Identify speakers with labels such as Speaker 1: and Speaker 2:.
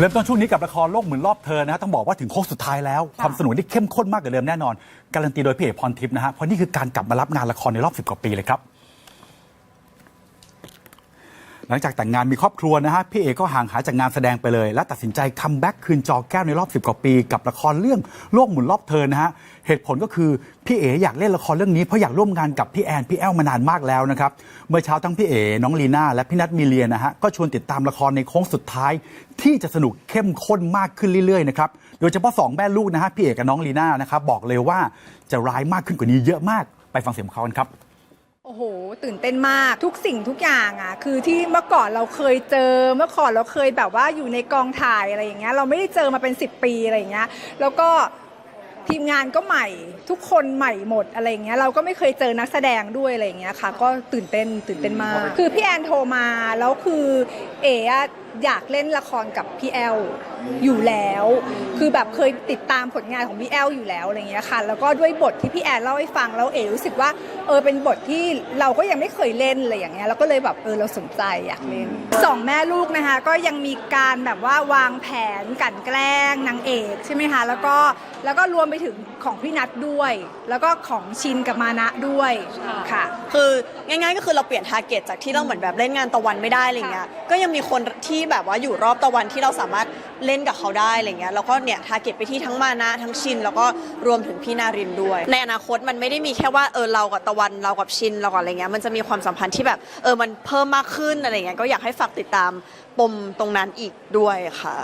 Speaker 1: เริ่มต้นช่วงนี้กับละครโลกหมุนรอบเธอนะฮะต้องบอกว่าถึงโค้งสุดท้ายแล้ว ความสนุกที่เข้มข้นมากกว่าเดิมแน่นอน การันตีโดยพี่เอกพรทิพย์นะฮะเพราะนี่คือการกลับมารับงานละครในรอบ10กว่าปีเลยครับ หลังจากแต่งงานมีครอบครัวนะฮะพี่เอกก็ห่างหายจากงานแสดงไปเลย และตัดสินใจคัมแบ็กคืนจอแก้วในรอบ 10 กว่าปี กับละครเรื่องโลกหมุนรอบเธอนะฮะเหตุผลก็คือพี่เออยากเล่นละครเรื่องนี้เพราะอยากร่วมงานกับพี่แอนพี่แอลมานานมากแล้วนะครับเมื่อเช้าทั้งพี่เอน้องลีน่าและพี่นัทมีเลียนะฮะก็ชวนติดตามละครในโค้งสุดท้าย ที่จะสนุกเข้มข้นมากขึ้นเรื่อยๆนะครับโดยเฉพาะสองแม่ลูกนะฮะพี่เอกกับน้องลีน่านะครับบอกเลยว่าจะร้ายมากขึ้นกว่านี้เยอะมากไปฟังเสียงของเขากันครับ
Speaker 2: โอ้โห ตื่นเต้นมากทุกสิ่งทุกอย่างอะ คือที่เมื่อก่อนเราเคยเจอเมื่อก่อนเราเคยแบบว่าอยู่ในกองถ่ายอะไรอย่างเงี้ยเราไม่ได้เจอมาเป็น 10 ปีอะไรอย่างเงี้ยแล้วก็ทีมงานก็ใหม่ทุกคนใหม่หมดอะไรอย่างเงี้ยเราก็ไม่เคยเจอนักแสดงด้วยอะไรอย่างเงี้ยค่ะ ก็ตื่นเต้นตื่นเต้นมาก คือพี่แอนโทรมาแล้วคือเอ๋อะ อยากเล่นละครกับพี่แอลอยู่แล้ว คือแบบเคยติดตามผลงานของพี่แอลอยู่แล้วอะไรอย่างเงี้ยค่ะ แล้วก็ด้วยบทที่พี่แอนเล่าให้ฟังแล้วเอ๋รู้สึกว่าเออเป็นบทที่เราก็ยังไม่เคยเล่นอะไรอย่างเงี้ยเราก็เลยแบบเออเราสนใจอยากเล่นสองแม่ลูกนะคะ ก็ยังมีการแบบว่าวางแผนกันแกล้งนางเอกใช่ไหมคะแล้วก็แล้วก็รวมไปถึงของพี่นัทด้วย แล้วก็ของชินกับมานะด้วยค่ะ
Speaker 3: คือง่ายๆก็คือเราเปลี่ยนทาร์เก็ตจากที่เราเหมือนแบบเล่นงานตะวันไม่ได้อะไรเงี้ยก็ยังมีคนที่แบบว่าอยู่รอบตะวันที่เราสามารถเล่นกับเขาได้อะไรเงี้ยแล้วก็เนี่ยทาร์เก็ตไปที่ทั้งมานะทั้งชิน แล้วก็รวมถึงพี่นารินด้วย ในอนาคตมันไม่ได้มีแค่ว่าเออเรากับตะวันเรากับชินเรากับอะไรเงี้ยมันจะมีความสัมพันธ์ที่แบบเออมันเพิ่มมากขึ้นอะไรเงี้ยก็อยากให้ฝากติดตามปมตรงนั้นอีกด้วยค่ะ